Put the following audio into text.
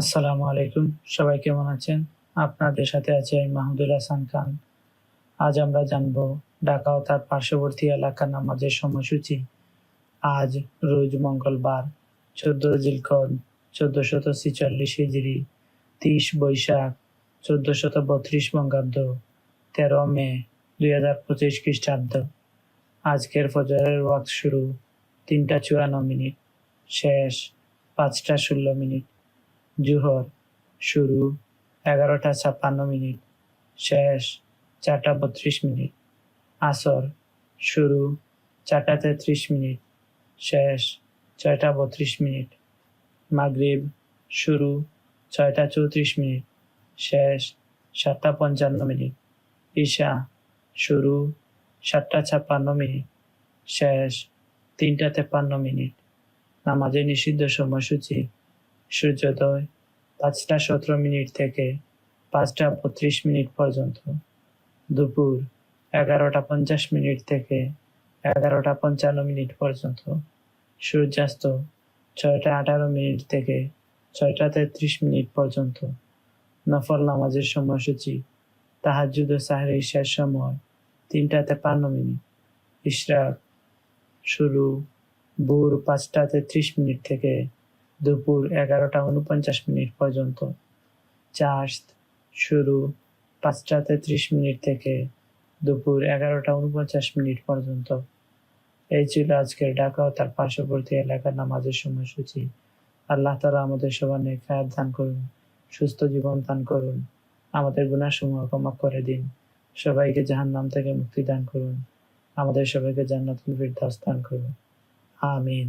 আসসালামু আলাইকুম। সবাই কেমন আছেন? আপনাদের সাথে আছে আমি মাহমুদুল হাসান খান। আজ আমরা জানব ঢাকা ও তার পার্শ্ববর্তী এলাকার নামাজের সময়সূচি। আজ রোজ মঙ্গলবার, চোদ্দ জিলকদ, চোদ্দশত ছিচল্লিশ হিজড়ি তিরিশ বৈশাখ, চোদ্দশত বত্রিশ বঙ্গাব্দ, তেরো মে দুই হাজার পঁচিশ খ্রিস্টাব্দ। আজকের ফজরের ওয়াক্ত শুরু তিনটা চুয়ান্ন মিনিট, শেষ পাঁচটা ষোলো মিনিট। জুহর শুরু এগারোটা ছাপ্পান্ন মিনিট, শেষ চারটা বত্রিশ মিনিট, আসর শুরু চারটা তেত্রিশ মিনিট, শেষ ছয়টা বত্রিশ মিনিট, মাগরিব শুরু ছয়টা চৌত্রিশ মিনিট, শেষ সাতটা পঞ্চান্ন মিনিট, ঈশা শুরু সাতটা ছাপ্পান্ন মিনিট, শেষ তিনটা তেপ্পান্ন মিনিট। নামাজের নিষিদ্ধ সময়সূচি সূর্যোদয় পাঁচটা সতেরো মিনিট থেকে পাঁচটা বত্রিশ মিনিট পর্যন্ত। দুপুর এগারোটা পঞ্চাশ মিনিট থেকে এগারোটা পঞ্চান্ন মিনিট পর্যন্ত। সূর্যাস্ত ছয়টা আঠারো মিনিট থেকে ছয়টা তেত্রিশ মিনিট পর্যন্ত। নফল নামাজের সময়সূচি তাহাজুদ ও সাহের ঈশার সময় তিনটা তেপান্ন মিনিট। ইশরাক শুরু ভোর পাঁচটা তেত্রিশ মিনিট থেকে দুপুর এগারোটা উনপঞ্চাশ মিনিট পর্যন্ত। চাষ শুরু পাঁচটা তেত্রিশ মিনিট থেকে দুপুর এগারোটা উনপঞ্চাশ মিনিট পর্যন্ত। এই ছিল আজকের ঢাকা ও তার পার্শ্ববর্তী এলাকার নামাজের সময়সূচি। আল্লাহ তালা আমাদের সবার নেখায়াত দান করুন, সুস্থ জীবন দান করুন, আমাদের গুণাসমূহ ক্ষমা করে দিন, সবাইকে জাহান নাম থেকে মুক্তি দান করুন, আমাদের সবাইকে জান্নাতুল ফিরদাউস দান করুন। আমিন।